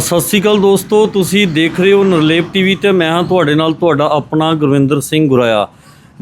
ਸਤਿ ਸ੍ਰੀ ਅਕਾਲ ਦੋਸਤੋ, ਤੁਸੀਂ ਦੇਖ ਰਹੇ ਹੋ ਨਰਲੇਪ ਟੀਵੀ ਤੇ ਮੈਂ ਹਾਂ ਤੁਹਾਡੇ ਨਾਲ, ਤੁਹਾਡਾ ਆਪਣਾ ਗੁਰਵਿੰਦਰ ਸਿੰਘ ਗੁਰਾਇਆ।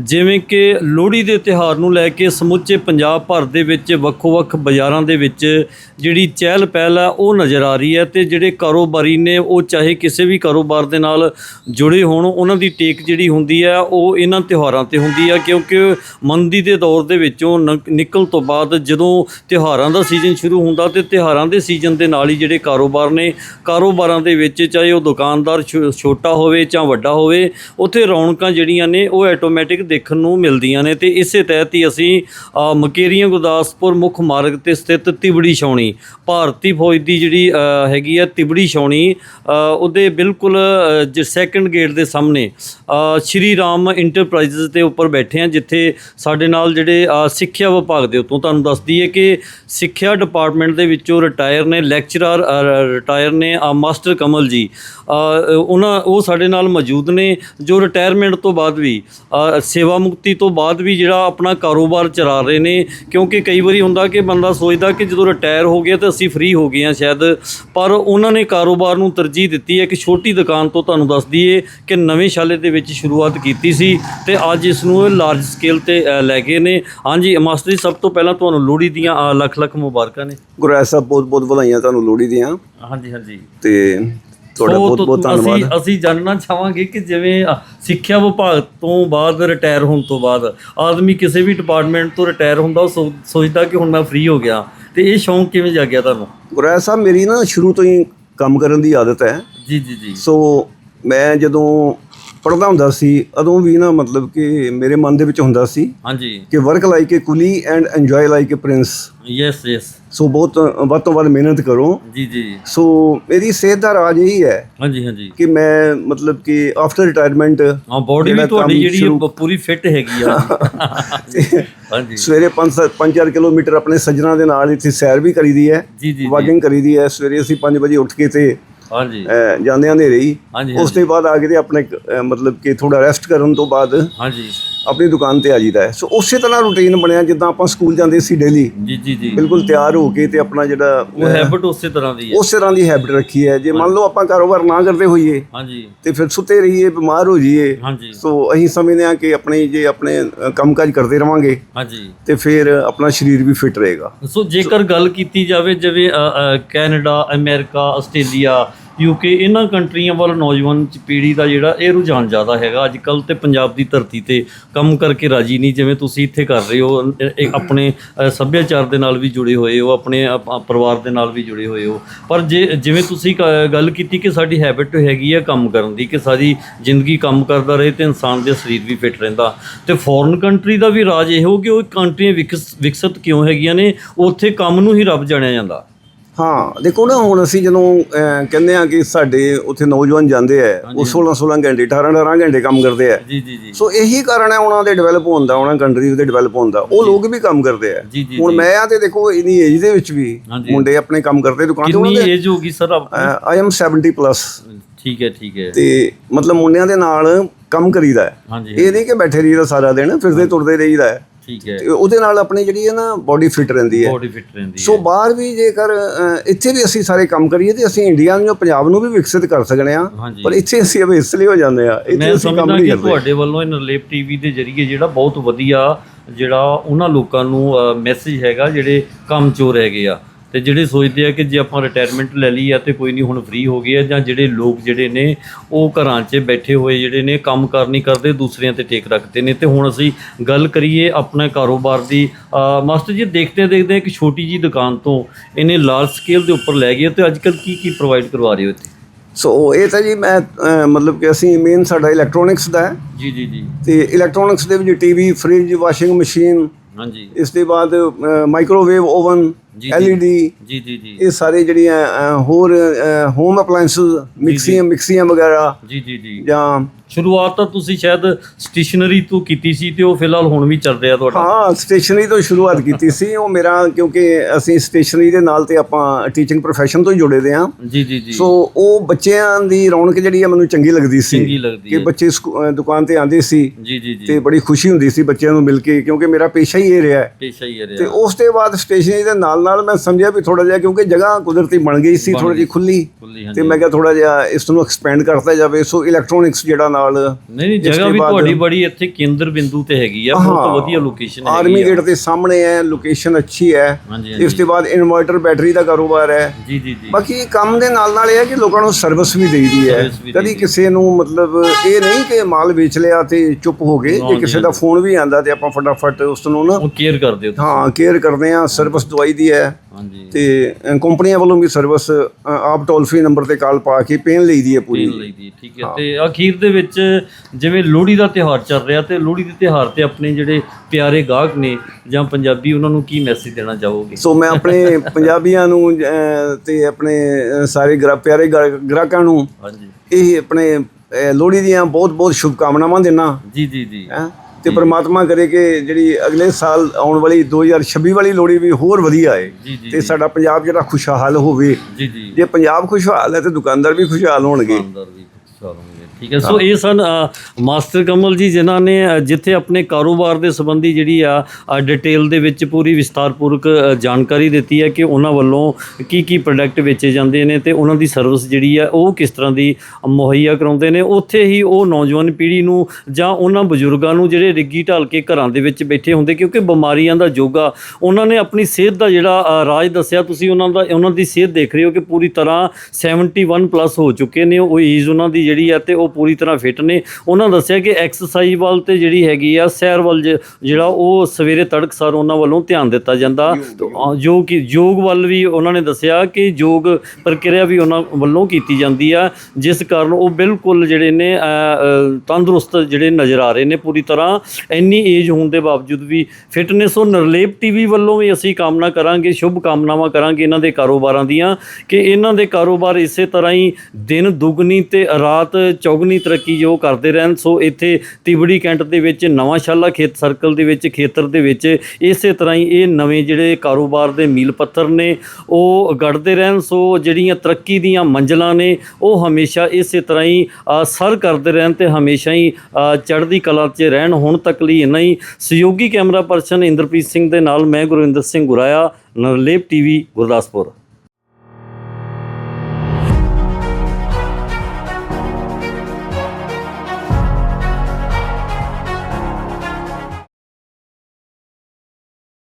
ਜਿਵੇਂ ਕਿ ਲੋਹੜੀ ਦੇ ਤਿਹਾਰ ਨੂੰ ਲੈ ਕੇ ਸਮੁੱਚੇ ਪੰਜਾਬ ਭਰ ਦੇ ਵਿੱਚ ਵੱਖੋ-ਵੱਖ ਬਾਜ਼ਾਰਾਂ ਦੇ ਵਿੱਚ ਜਿਹੜੀ ਚਹਿਲ ਪਹਿਲ ਹੈ, ਉਹ ਨਜ਼ਰ ਆ ਰਹੀ ਹੈ ਤੇ ਜਿਹੜੇ ਕਾਰੋਬਾਰੀ ਨੇ, ਉਹ ਚਾਹੇ ਕਿਸੇ ਵੀ ਕਾਰੋਬਾਰ ਦੇ ਨਾਲ ਜੁੜੇ ਹੋਣ, ਉਹਨਾਂ ਦੀ ਟੇਕ ਜਿਹੜੀ ਹੁੰਦੀ ਹੈ, ਉਹ ਇਹਨਾਂ ਤਿਉਹਾਰਾਂ ਤੇ ਹੁੰਦੀ ਹੈ ਕਿਉਂਕਿ ਮੰਦੀ ਦੇ ਦੌਰ ਦੇ ਵਿੱਚੋਂ ਨ- ਨਿਕਲ ਤੋਂ ਬਾਅਦ ਜਦੋਂ ਤਿਉਹਾਰਾਂ ਦਾ ਸੀਜ਼ਨ ਸ਼ੁਰੂ ਹੁੰਦਾ ਤੇ ਤਿਉਹਾਰਾਂ ਦੇ ਸੀਜ਼ਨ ਦੇ ਨਾਲ ਹੀ ਜਿਹੜੇ ਕਾਰੋਬਾਰ ਨੇ, ਕਾਰੋਬਾਰਾਂ ਦੇ ਵਿੱਚ ਚਾਹੇ ਉਹ ਦੁਕਾਨਦਾਰ ਛੋ- ਛੋਟਾ ਹੋਵੇ ਜਾਂ ਵੱਡਾ ਹੋਵੇ, ਉੱਥੇ ਰੌਣਕਾਂ ਜਿਹੜੀਆਂ ਨੇ, ਉਹ ਆਟੋਮੈਟਿਕ ਦੇਖਣ ਨੂੰ ਮਿਲਦੀਆਂ ਨੇ ਤੇ ਇਸੇ ਤਹਿਤ ਹੀ ਅਸੀਂ ਮਕੇਰੀਆਂ ਗੁਰਦਾਸਪੁਰ ਮੁੱਖ ਮਾਰਗ ਤੇ ਸਥਿਤ ਤਿਬੜੀ ਛਾਉਣੀ, ਭਾਰਤੀ ਫੌਜ ਦੀ ਜਿਹੜੀ ਹੈਗੀ ਆ ਤਿਬੜੀ ਛਾਉਣੀ ਉਹਦੇ ਬਿਲਕੁਲ ਜ ਸੈਕੰਡ ਗੇਟ ਦੇ ਸਾਹਮਣੇ ਸ਼੍ਰੀ ਰਾਮ ਇੰਟਰਪ੍ਰਾਈਜ਼ਸ ਦੇ ਉੱਪਰ ਬੈਠੇ ਆ ਜਿੱਥੇ ਸਾਡੇ ਨਾਲ ਜਿਹੜੇ ਸਿੱਖਿਆ ਵਿਭਾਗ ਦੇ ਉੱਤੋਂ ਤੁਹਾਨੂੰ ਦੱਸਦੀ ਹੈ ਕਿ ਸਿੱਖਿਆ ਡਿਪਾਰਟਮੈਂਟ ਦੇ ਵਿੱਚੋਂ ਰਿਟਾਇਰ ਨੇ ਲੈਕਚਰਰ ਰਿਟਾਇਰ ਨੇ ਮਾਸਟਰ ਕਮਲ ਜੀ। ਉਹਨਾਂ, ਉਹ ਸਾਡੇ ਨਾਲ ਮੌਜੂਦ ਨੇ, ਜੋ ਰਿਟਾਇਰਮੈਂਟ ਤੋਂ ਬਾਅਦ ਵੀ ਸੇਵਾ ਮੁਕਤੀ ਤੋਂ ਬਾਅਦ ਵੀ ਜਿਹੜਾ ਆਪਣਾ ਕਾਰੋਬਾਰ ਚਲਾ ਰਹੇ ਨੇ ਕਿਉਂਕਿ ਕਈ ਵਾਰੀ ਹੁੰਦਾ ਕਿ ਬੰਦਾ ਸੋਚਦਾ ਕਿ ਜਦੋਂ ਰਿਟਾਇਰ ਹੋ ਗਿਆ ਤਾਂ ਅਸੀਂ ਫ੍ਰੀ ਹੋ ਗਏ ਹਾਂ ਸ਼ਾਇਦ ਪਰ ਉਹਨਾਂ ਨੇ ਕਾਰੋਬਾਰ ਨੂੰ ਤਰਜੀਹ ਦਿੱਤੀ ਹੈ ਕਿ ਛੋਟੀ ਦੁਕਾਨ ਤੋਂ ਤੁਹਾਨੂੰ ਦੱਸ ਦਈਏ ਕਿ ਨਵੇਂ ਸ਼ਾਲੇ ਦੇ ਵਿੱਚ ਸ਼ੁਰੂਆਤ ਕੀਤੀ ਸੀ ਤੇ ਅੱਜ ਇਸ ਨੂੰ ਲਾਰਜ ਸਕੇਲ ਤੇ ਲੈ ਗਏ ਨੇ। ਹਾਂਜੀ ਮਾਸਟਰ ਜੀ ਸਭ ਤੋਂ ਪਹਿਲਾਂ ਤੁਹਾਨੂੰ ਲੋਹੜੀ ਦੀਆਂ ਲੱਖ ਲੱਖ ਮੁਬਾਰਕਾਂ ਨੇ। ਗੁਰਰਾਜ ਸਾਹਿਬ ਬਹੁਤ ਬਹੁਤ ਵਧਾਈਆਂ ਤੁਹਾਨੂੰ ਲੋਹੜੀ ਦੀਆਂ। ਹਾਂਜੀ ਹਾਂਜੀ। ਤੇ ਤੁਹਾਡਾ ਬਹੁਤ ਬਹੁਤ ਤੁ- ਅਸੀਂ ਧੰਨਵਾਦ। ਅਸੀਂ ਜਾਣਨਾ ਚਾਹਾਂਗੇ ਕਿ ਜਿਵੇਂ ਸਿੱਖਿਆ ਵਿਭਾਗ ਤੋਂ ਬਾਅਦ ਰਿਟਾਇਰ ਹੋਣ ਤੋਂ ਬਾਅਦ ਆਦਮੀ ਕਿਸੇ ਵੀ ਡਿਪਾਰਟਮੈਂਟ ਤੋਂ ਰਿਟਾਇਰ ਹੁੰਦਾ ਉਹ ਸੋਚਦਾ ਕਿ ਹੁਣ ਮੈਂ ਫ੍ਰੀ ਹੋ ਗਿਆ। ਤੇ ਇਹ ਸ਼ੌਂਕ ਕਿਵੇਂ ਜਾਗਿਆ ਤੁਹਾਨੂੰ? ਗੁਰਰਾਜ ਸਾਹਿਬ ਮੇਰੀ ਨਾ ਸ਼ੁਰੂ ਤੋਂ ਹੀ ਕੰਮ ਕਰਨ ਦੀ ਆਦਤ ਹੈ। ਜੀ ਜੀ ਜੀ। ਸੋ ਮੈਂ ਜਦੋਂ ਪੜ੍ਹਦਾ ਹੁੰਦਾ ਸੀ ਉਦੋਂ ਵੀ ਨਾ ਮਤਲਬ ਕਿ ਮੇਰੇ ਮਨ ਦੇ ਵਿੱਚ ਹੁੰਦਾ ਸੀ ਹਾਂਜੀ। ਕਿ work like a coolie and enjoy like a prince yes yes so ਬਹੁਤ ਵੱਧ ਤੋਂ ਵੱਧ ਮਿਹਨਤ ਕਰੋ। ਜੀ ਜੀ। ਸੋ ਮੇਰੀ ਸਿਹਤ ਦਾ ਰਾਜ ਇਹੀ ਹੈ ਹਾਂਜੀ ਹਾਂਜੀ। ਕਿ ਮੈਂ ਮਤਲਬ ਕਿ ਆਫਟਰ ਰਿਟਾਇਰਮੈਂਟ ਹਾਂ ਬੋਡੀ ਵੀ ਤੁਹਾਡੀ ਜਿਹੜੀ ਪੂਰੀ ਫਿੱਟ ਹੈਗੀ ਆ। ਹਾਂਜੀ। ਸਵੇਰੇ 5-4 ਕਿਲੋਮੀਟਰ ਆਪਣੇ ਸੱਜਣਾ ਦੇ ਨਾਲ ਇੱਥੇ ਸੈਰ ਵੀ ਕਰੀਦੀ ਹੈ ਵਾਕਿੰਗ ਕਰੀਦੀ ਹੈ। ਸਵੇਰੇ ਅਸੀਂ 5 ਵਜੇ ਉੱਠ ਕੇ ਤੇ ਹਾਂਜੀ। ਅਹ, ਜਾਂਦੇ ਹਨੇਰੇ ਹੀ। ਉਸ ਤੋਂ ਬਾਅਦ ਆ ਕੇ ਤੇ ਆਪਣੇ ਮਤਲਬ ਕਿ ਥੋੜਾ ਰੈਸਟ ਕਰਨ ਤੋਂ ਬਾਅਦ ਹਾਂਜੀ। ਆਪਣੀ ਦੁਕਾਨ ਤੇ ਆ ਜੀਦਾ ਹੈ। ਸੋ ਉਸੇ ਤਰ੍ਹਾਂ ਰੁਟੀਨ ਬਣਿਆ ਜਿੱਦਾਂ ਆਪਾਂ ਸਕੂਲ ਜਾਂਦੇ ਸੀ ਡੇਲੀ ਜੀ ਜੀ ਜੀ। ਬਿਲਕੁਲ ਤਿਆਰ ਹੋ ਕੇ ਤੇ ਆਪਣਾ ਜਿਹੜਾ ਉਹ ਹੈਬਿਟ ਉਸੇ ਤਰ੍ਹਾਂ ਦੀ ਹੈ। ਉਸੇ ਤਰ੍ਹਾਂ ਦੀ ਹੈਬਿਟ ਰੱਖੀ ਹੈ। ਜੇ ਮੰਨ ਲਓ ਆਪਾਂ ਕਾਰੋਬਾਰ ਨਾ ਕਰਦੇ ਹੋਈਏ ਹਾਂਜੀ। ਤੇ ਫਿਰ ਸੁੱਤੇ ਰਹੀਏ ਬਿਮਾਰ ਹੋ ਜਾਈਏ ਹਾਂਜੀ। ਸੋ ਅਸੀਂ ਸਮਝਦੇ ਹਾਂ ਕਿ ਆਪਣੇ ਜੇ ਆਪਣੇ ਕੰਮਕਾਜ ਕਰਦੇ ਰਵਾਂਗੇ ਹਾਂਜੀ। ਤੇ ਫਿਰ ਆਪਣਾ ਸਰੀਰ ਵੀ ਫਿੱਟ ਰਹੇਗਾ। ਸੋ ਜੇਕਰ ਗੱਲ ਕੀਤੀ ਜਾਵੇ ਜਿਵੇਂ ਕੈਨੇਡਾ ਅਮਰੀਕਾ ਆਸਟ੍ਰੇਲੀਆ ਯੂਕੇ ਇਹਨਾਂ ਕੰਟਰੀਆਂ ਵੱਲ ਨੌਜਵਾਨ ਪੀੜ੍ਹੀ ਦਾ ਜਿਹੜਾ ਇਹ ਰੁਝਾਨ ਜ਼ਿਆਦਾ ਹੈਗਾ। ਅੱਜ ਕੱਲ ਤੇ ਪੰਜਾਬ ਦੀ ਧਰਤੀ ਤੇ ਕੰਮ ਕਰਕੇ ਰਾਜੀ ਨਹੀਂ, ਜਿਵੇਂ ਤੁਸੀਂ ਇੱਥੇ ਕਰ ਰਹੇ ਹੋ। ਇਹ ਆਪਣੇ ਸੱਭਿਆਚਾਰ ਦੇ ਨਾਲ ਵੀ ਜੁੜੇ ਹੋਏ ਹੋ, ਆਪਣੇ ਪਰਿਵਾਰ ਦੇ ਨਾਲ ਵੀ ਜੁੜੇ ਹੋਏ ਹੋ। ਪਰ ਜੇ, ਜਿਵੇਂ ਤੁਸੀਂ ਕ- ਗੱਲ ਕੀਤੀ ਕਿ ਸਾਡੀ ਹੈਬਿਟ ਹੈਗੀ ਹੈ ਕੰਮ ਕਰਨ ਦੀ, ਕਿ ਸਾਰੀ ਜ਼ਿੰਦਗੀ ਕੰਮ ਕਰਦਾ ਰਹੇ ਤੇ ਇਨਸਾਨ ਦੇ ਸਰੀਰ ਵੀ ਫਿੱਟ ਰਹਿੰਦਾ, ਤੇ ਫੋਰਨ ਕੰਟਰੀ ਦਾ ਵੀ ਰਾਜ ਇਹੋ ਕਿ ਉਹ ਕੰਟਰੀਆਂ ਵਿਕਸ- ਵਿਕਸਿਤ ਕਿਉਂ ਹੈਗੀਆਂ ਨੇ, ਉੱਥੇ ਕੰਮ ਨੂੰ ਹੀ ਰੱਬ ਜਾਣਿਆ ਜਾਂਦਾ। ਹਾਂ ਦੇਖੋ ਨਾ ਹੁਣ ਅਸੀਂ ਜਦੋਂ ਕਹਿੰਦੇ ਆ ਕਿ ਸਾਡੇ ਉੱਥੇ ਨੌਜਵਾਨ ਜਾਂਦੇ ਆ ਉਹ 16 16 ਘੰਟੇ 18 18 ਘੰਟੇ ਕੰਮ ਕਰਦੇ ਆ। ਜੀ ਜੀ ਜੀ। ਸੋ ਇਹੀ ਕਾਰਨ ਹੈ ਉਹਨਾਂ ਦੇ ਡਿਵੈਲਪ ਹੋਣ ਦਾ ਉਹਨਾਂ ਕੰਟਰੀਜ਼ ਦੇ ਡਿਵੈਲਪ ਹੋਣ ਦਾ। ਉਹ ਲੋਕ ਵੀ ਕੰਮ ਕਰਦੇ ਆ। ਜੀ ਜੀ ਹੁਣ ਮੈਂ ਆ ਤੇ ਦੇਖੋ ਇਨੀ ਏਜ ਦੇ ਵਿੱਚ ਵੀ ਹਾਂਜੀ। ਮੁੰਡੇ ਆਪਣੇ ਕੰਮ ਕਰਦੇ ਦੁਕਾਨ ਤੇ ਕਿੰਨੀ ਏਜ ਹੋਗੀ ਸਰ? ਆਪ ਆਈ ਐਮ 70 ਪਲੱਸ ਠੀਕ ਹੈ ਠੀਕ ਹੈ। ਤੇ ਮਤਲਬ ਮੁੰਡਿਆਂ ਦੇ ਨਾਲ ਕੰਮ ਕਰੀਦਾ ਹੈ। ਹਾਂਜੀ ਇਹ ਨਹੀਂ ਕਿ ਬੈਠੇ ਰਹੀਦਾ ਸਾਰਾ ਦਿਨ ਫਿਰਦੇ ਤੁਰਦੇ ਰਹੀਦਾ ਹੈ। ਠੀਕ ਹੈ। ਤੇ ਉਹਦੇ ਨਾਲ ਆਪਣੀ ਜਿਹੜੀ ਹੈ ਨਾ ਬਾਡੀ ਫਿਟ ਰਹਿੰਦੀ ਹੈ। ਬੋਡੀ ਫਿਟ ਰਹਿੰਦੀ ਸੋ ਬਾਹਰ ਵੀ ਜੇਕਰ ਅ, ਇੱਥੇ ਵੀ ਅਸੀਂ ਸਾਰੇ ਕੰਮ ਕਰੀਏ ਤੇ ਅਸੀਂ ਇੰਡੀਆ ਨੂੰ ਪੰਜਾਬ ਨੂੰ ਵੀ ਵਿਕਸਿਤ ਕਰ ਸਕਨੇ ਆ ਹਾਂਜੀ। ਪਰ ਇੱਥੇ ਅਸੀਂ ਅਵੇ ਇਸ ਲਈ ਹੋ ਜਾਂਦੇ ਆ ਇੱਥੇ ਮੈਂ ਅਸੀਂ ਕੰਮ ਸਮਝਦਾ ਨਹੀਂ ਕਿ ਕਰਦੇ। ਤੁਹਾਡੇ ਵੱਲੋਂ ਇਹ ਨਰਲੇਪ ਟੀਵੀ ਦੇ ਜਰੀਏ ਜਿਹੜਾ ਬਹੁਤ ਵਧੀਆ ਜਿਹੜਾ ਉਹਨਾਂ ਲੋਕਾਂ ਨੂੰ ਮੈਸੇਜ ਹੈਗਾ ਜਿਹੜੇ ਕੰਮ ਚੋਰ ਹੈਗੇ ਆ। ਤੇ ਜਿਹੜੇ ਸੋਚਦੇ ਆ ਕਿ ਜੇ ਆਪਾਂ ਰਿਟਾਇਰਮੈਂਟ ਲੈ ਲਈ ਆ ਤੇ ਕੋਈ ਨਹੀਂ ਹੁਣ ਫ੍ਰੀ ਹੋ ਗਏ ਆ ਜਾਂ ਜਿਹੜੇ ਲੋਕ ਜਿਹੜੇ ਨੇ ਉਹ ਘਰਾਂ 'ਚ ਬੈਠੇ ਹੋਏ ਜਿਹੜੇ ਨੇ ਕੰਮ ਕਰ ਨਹੀਂ ਕਰਦੇ ਦੂਸਰਿਆਂ ਤੇ ਟੇਕ ਰੱਖਦੇ ਨੇ। ਤੇ ਹੁਣ ਅਸੀਂ ਗੱਲ ਕਰੀਏ ਆਪਣੇ ਕਾਰੋਬਾਰ ਦੀ ਮਾਸਟਰ ਜੀ ਦੇਖਦੇ ਦੇਖਦੇ ਇੱਕ ਛੋਟੀ ਜੀ ਦੁਕਾਨ ਤੋਂ ਇਹਨੇ ਲਾਰਜ ਸਕੇਲ ਦੇ ਉੱਪਰ ਲੈ ਗਏ ਤੇ ਅੱਜ ਕੱਲ ਕੀ ਕੀ ਪ੍ਰੋਵਾਈਡ ਕਰਵਾ ਰਹੇ ਹੋ ਇੱਥੇ? ਸੋ ਇਹ ਤਾਂ ਜੀ ਮੈਂ ਮਤਲਬ ਕਿ ਅਸੀਂ ਮੇਨ ਸਾਡਾ ਇਲੈਕਟ੍ਰੋਨਿਕਸ ਦਾ ਹੈ। ਜੀ ਜੀ ਜੀ। ਤੇ ਇਲੈਕਟ੍ਰੋਨਿਕਸ ਦੇ ਵਿੱਚ ਟੀਵੀ ਫ੍ਰਿਜ ਵਾਸ਼ਿੰਗ ਮਸ਼ੀਨ ਹਾਂਜੀ। ਇਸ ਦੇ ਬਾਅਦ ਮਾਈਕ੍ਰੋਵੇਵ ਓਵਨ। ਐਲਈਡੀ ਜੀ। ਜੀ ਜੀ ਇਹ ਸਾਰੇ ਜਿਹੜੀਆਂ ਹੋਰ ਹੋਮ ਅਪਲਾਈਐਂਸਸ ਮਿਕਸੀਆਂ ਮਿਕਸੀਆਂ ਵਗੈਰਾ। ਜੀ ਜੀ ਜੀ। ਜਾਂ ਸ਼ੁਰੂਆਤ ਤਾਂ ਤੁਸੀਂ ਸ਼ਾਇਦ ਸਟੇਸ਼ਨਰੀ ਤੋਂ ਕੀਤੀ ਸੀ ਤੇ ਉਹ ਫਿਲਹਾਲ ਹੁਣ ਵੀ ਚੱਲ ਰਿਹਾ ਤੁਹਾਡਾ। ਹਾਂ ਸਟੇਸ਼ਨਰੀ ਤੋਂ ਸ਼ੁਰੂਆਤ ਕੀਤੀ ਸੀ। ਉਹ ਮੇਰਾ ਕਿਉਂਕਿ ਅਸੀਂ ਸਟੇਸ਼ਨਰੀ ਦੇ ਨਾਲ ਤੇ ਆਪਾਂ ਟੀਚਿੰਗ profession ਤੋਂ ਜੁੜੇ ਦੇ ਹਾਂ। ਜੀ ਜੀ ਜੀ। ਸੋ ਉਹ ਬੱਚਿਆਂ ਦੀ ਰੌਣਕ ਜਿਹੜੀ ਆ ਮੈਨੂੰ ਚੰਗੀ ਲੱਗਦੀ ਸੀ। ਚੰਗੀ ਲੱਗਦੀ ਕਿ ਬੱਚੇ ਦੁਕਾਨ ਤੇ ਆਉਂਦੇ ਸੀ ਜੀ ਜੀ ਜੀ। ਤੇ ਬੜੀ ਖੁਸ਼ੀ ਹੁੰਦੀ ਸੀ ਬੱਚਿਆਂ ਨੂੰ ਮਿਲ ਕੇ ਕਿਉਂਕਿ ਮੇਰਾ ਪੇਸ਼ਾ ਹੀ ਇਹ ਰਿਹਾ। ਹੈ ਪੇਸ਼ਾ ਹੀ ਹੈ ਤੇ ਰਿਹਾ ਉਸ ਤੋਂ ਬਾਅਦ ਸਟੇਸ਼ਨਰੀ ਦੇ ਨਾਲ ਨਾਲ ਨਾਲ ਮੈਂ ਸਮਝਿਆ ਵੀ ਥੋੜਾ ਜਿਹਾ ਕਿਉਂਕਿ ਜਗ੍ਹਾ ਕੁਦਰਤੀ ਬਣ ਗਈ ਸੀ ਥੋੜੀ ਜਿਹੀ ਖੁੱਲੀ ਤੇ ਮੈਂ ਕਿਹਾ ਥੋੜਾ ਜਿਹਾ ਇਸ ਨੂੰ ਐਕਸਪੈਂਡ ਕਰਤਾ ਜਾਵੇ ਸੋ ਇਲੈਕਟ੍ਰੋਨਿਕਸ ਜਿਹੜਾ ਨਾਲ ਨਹੀਂ ਨਹੀਂ ਜਗ੍ਹਾ ਵੀ ਤੁਹਾਡੀ ਬੜੀ ਇੱਥੇ ਕੇਂਦਰ ਬਿੰਦੂ ਤੇ ਹੈਗੀ ਆ ਬਹੁਤ ਹਾਂ। ਵਧੀਆ ਲੋਕੇਸ਼ਨ ਆਰਮੀ ਹੈਗੀ ਆ। ਗੇਟ ਦੇ ਸਾਹਮਣੇ ਹੈ ਲੋਕੇਸ਼ਨ ਅੱਛੀ ਹੈ। ਹਾਂਜੀ ਇਸ ਹਾਂਜੀ। ਤੋਂ ਬਾਅਦ ਇਨਵਰਟਰ ਬੈਟਰੀ ਦਾ ਕਾਰੋਬਾਰ ਹੈ। ਜੀ ਜੀ ਜੀ। ਬਾਕੀ ਕੰਮ ਦੇ ਨਾਲ ਨਾਲ ਇਹ ਹੈ ਕਿ ਲੋਕਾਂ ਨੂੰ ਸਰਵਿਸ ਵੀ ਦੇਈਦੀ ਹੈ। ਕਦੀ। ਕਿਸੇ ਨੂੰ ਮਤਲਬ ਇਹ ਨਹੀਂ ਕਿ ਮਾਲ ਵੇਚ ਲਿਆ ਤੇ ਚੁੱਪ ਹੋ ਗਏ ਜੇ ਕਿਸੇ ਦਾ ਫੋਨ ਵੀ ਆਂਦਾ ਤੇ ਆਪਾਂ ਫਟਾਫਟ ਉਸ ਨੂੰ ਨਾ ਕੇਅਰ ਕਰਦੇ ਹੋ। ਹਾਂ ਕੇਅਰ ਕਰਦੇ ਆ ਸਰਵਿਸ ਦਵਾਈ ਦੀ ਹੈ ਹਾਂਜੀ। ਤੇ ਅ, ਕੰਪਨੀਆਂ ਵੱਲੋਂ ਵੀ ਸਰਵਿਸ ਅ, ਆਪ ਟੋਲ ਫ੍ਰੀ ਨੰਬਰ ਤੇ ਕਾਲ ਪਾ ਕੇ ਪੇਨ ਲਈਦੀ ਹੈ ਪੂਰੀ। ਪੀਣ ਲਈ ਦੀ ਠੀਕ ਹੈ। ਤੇ ਅਖੀਰ ਦੇ ਵਿੱਚ ਜਿਵੇਂ ਲੋਹੜੀ ਦਾ ਤਿਉਹਾਰ ਚੱਲ ਰਿਹਾ ਤੇ ਲੋਹੜੀ ਦੇ ਤਿਉਹਾਰ ਤੇ ਆਪਣੇ ਜਿਹੜੇ ਪਿਆਰੇ ਗਾਹਕ ਨੇ ਜਾਂ ਪੰਜਾਬੀ ਉਹਨਾਂ ਨੂੰ ਕੀ ਮੈਸੇਜ ਦੇਣਾ ਚਾਹੋਗੇ? ਸੋ ਮੈਂ ਆਪਣੇ ਪੰਜਾਬੀਆਂ ਨੂੰ ਅ, ਤੇ ਆਪਣੇ ਅ, ਸਾਰੇ ਗ੍ਰਾ ਪਿਆਰੇ ਗ੍ਰਾ- ਗ੍ਰਾਹਕਾਂ ਨੂੰ ਹਾਂਜੀ। ਇਹ ਆਪਣੇ ਅ, ਲੋਹੜੀ ਦੀਆਂ ਬਹੁਤ ਬਹੁਤ ਸ਼ੁਭਕਾਮਨਾਵਾਂ ਦਿੰਦਾ। ਜੀ ਜੀ ਜੀ। ਹੈਂ? ਤੇ ਪ੍ਰਮਾਤਮਾ ਕਰੇ ਕਿ ਜਿਹੜੀ ਅਗਲੇ ਸਾਲ ਆਉਣ ਵਾਲੀ 2026 ਵਾਲੀ ਲੋਹੜੀ ਵੀ ਹੋਰ ਵਧੀਆ ਹੈ ਤੇ ਸਾਡਾ ਪੰਜਾਬ ਜਿਹੜਾ ਖੁਸ਼ਹਾਲ ਹੋਵੇ ਜੀ ਪੰਜਾਬ ਖੁਸ਼ਹਾਲ ਹੈ ਤੇ ਦੁਕਾਨਦਾਰ ਵੀ ਖੁਸ਼ਹਾਲ ਹੋਣਗੇ। ਦੁਕਾਨਦਾਰ ਵੀ ਖੁਸ਼ਹਾਲ ਹੋਣਗੇ। ਠੀਕ ਹੈ। ਸੋ ਇਹ ਸਨ ਅ, ਮਾਸਟਰ ਕਮਲ ਜੀ ਜਿਨ੍ਹਾਂ ਨੇ ਅ, ਜਿੱਥੇ ਆਪਣੇ ਕਾਰੋਬਾਰ ਦੇ ਸੰਬੰਧੀ ਜਿਹੜੀ ਆ ਡਿਟੇਲ ਦੇ ਵਿੱਚ ਪੂਰੀ ਵਿਸਤਾਰਪੂਰਕ ਅ, ਜਾਣਕਾਰੀ ਦਿੱਤੀ ਹੈ ਕਿ ਉਹਨਾਂ ਵੱਲੋਂ ਕੀ ਕੀ ਪ੍ਰੋਡਕਟ ਵੇਚੇ ਜਾਂਦੇ ਨੇ ਤੇ ਉਹਨਾਂ ਦੀ ਸਰਵਿਸ ਜਿਹੜੀ ਆ ਉਹ ਕਿਸ ਤਰ੍ਹਾਂ ਦੀ ਮੁਹੱਈਆ ਕਰਾਉਂਦੇ ਨੇ। ਉੱਥੇ ਹੀ ਉਹ ਨੌਜਵਾਨ ਪੀੜ੍ਹੀ ਨੂੰ ਜਾਂ ਉਹਨਾਂ ਬਜ਼ੁਰਗਾਂ ਨੂੰ ਜਿਹੜੇ ਰਿੱਗੀ ਢਾਲ ਕੇ ਘਰਾਂ ਦੇ ਵਿੱਚ ਬੈਠੇ ਹੁੰਦੇ ਕਿਉਂਕਿ ਬਿਮਾਰੀਆਂ ਦਾ ਯੋਗਾ ਉਹਨਾਂ ਨੇ ਆਪਣੀ ਸਿਹਤ ਦਾ ਜਿਹੜਾ ਅ, ਰਾਜ ਦੱਸਿਆ ਤੁਸੀਂ ਉਹਨਾਂ ਦਾ ਉਹਨਾਂ ਦੀ ਸਿਹਤ ਦੇਖ ਰਹੇ ਹੋ ਕਿ ਪੂਰੀ ਤਰ੍ਹਾਂ 71 ਪਲੱਸ ਹੋ ਚੁੱਕੇ ਨੇ ਉਹ ਏਜ ਉਹਨਾਂ ਦੀ ਜਿਹੜੀ ਆ ਤੇ ਉਹ ਪੂਰੀ ਤਰ੍ਹਾਂ ਫਿੱਟ ਨੇ। ਉਹਨਾਂ ਦੱਸਿਆ ਕਿ ਐਕਸਰਸਾਈਜ਼ ਵੱਲ ਤੇ ਜਿਹੜੀ ਹੈਗੀ ਆ ਸੈਰ ਵੱਲ ਜਿਹੜਾ ਉਹ ਸਵੇਰੇ ਤੜਕਸਾਰ ਉਹਨਾਂ ਵੱਲੋਂ ਧਿਆਨ ਦਿੱਤਾ ਜਾਂਦਾ। ਜੋ ਕਿ ਯੋਗ ਵੱਲ ਵੀ ਉਹਨਾਂ ਨੇ ਦੱਸਿਆ ਕਿ ਯੋਗ ਪ੍ਰਕਿਰਿਆ ਵੀ ਉਹਨਾਂ ਵੱਲੋਂ ਕੀਤੀ ਜਾਂਦੀ ਆ ਜਿਸ ਕਾਰਨ ਉਹ ਬਿਲਕੁਲ ਜਿਹੜੇ ਨੇ ਤੰਦਰੁਸਤ ਜਿਹੜੇ ਨਜ਼ਰ ਆ ਰਹੇ ਨੇ ਪੂਰੀ ਤਰ੍ਹਾਂ। ਇੰਨੀ ਏਜ ਹੋਣ ਦੇ ਬਾਵਜੂਦ ਵੀ ਫਿਟਨੈਸ ਉਹ ਨਰਲੇਪ ਟੀਵੀ ਵੱਲੋਂ ਵੀ ਅਸੀਂ ਕਾਮਨਾ ਕਰਾਂਗੇ ਸ਼ੁਭ ਕਾਮਨਾਵਾਂ ਕਰਾਂਗੇ ਇਹਨਾਂ ਦੇ ਕਾਰੋਬਾਰਾਂ ਦੀਆਂ ਕਿ ਇਹਨਾਂ ਦੇ ਕਾਰੋਬਾਰ ਇਸੇ ਤਰ੍ਹਾਂ ਹੀ ਦਿਨ ਦੁਗਣੀ ਤੇ ਰਾਤ ਚੌਗਣੀ ਤਰੱਕੀ ਜੋ ਕਰਦੇ ਰਹਿਣ, ਸੋ ਇੱਥੇ ਤਿਬੜੀ ਕੈਂਟ ਦੇ ਵਿੱਚ ਨਵਾਂ ਸ਼ਾਲਾ ਖੇਤ ਸਰਕਲ ਦੇ ਵਿੱਚ, ਖੇਤਰ ਦੇ ਵਿੱਚ ਇਸੇ ਤਰ੍ਹਾਂ ਹੀ ਇਹ ਨਵੇਂ ਜਿਹੜੇ ਕਾਰੋਬਾਰ ਦੇ ਮੀਲ ਪੱਥਰ ਨੇ, ਉਹ ਗੜਦੇ ਰਹਿਣ, ਸੋ ਜਿਹੜੀਆਂ ਤਰੱਕੀ ਦੀਆਂ ਮੰਜ਼ਲਾਂ ਨੇ, ਉਹ ਹਮੇਸ਼ਾ ਇਸੇ ਤਰ੍ਹਾਂ ਹੀ ਸਰ ਕਰਦੇ ਰਹਿਣ ਤੇ ਹਮੇਸ਼ਾ ਹੀ ਚੜ੍ਹਦੀ ਕਲਾ 'ਚ ਰਹਿਣ। ਹੁਣ ਤੱਕ ਲਈ ਇੰਨਾ ਹੀ। ਸਹਿਯੋਗੀ ਕੈਮਰਾ ਪਰਸਨ ਇੰਦਰਪ੍ਰੀਤ ਸਿੰਘ ਦੇ ਨਾਲ ਮੈਂ ਗੁਰਵਿੰਦਰ ਸਿੰਘ ਗੁਰਾਇਆ, ਨਰਲੇਪ ਟੀਵੀ, ਗੁਰਦਾਸਪੁਰ।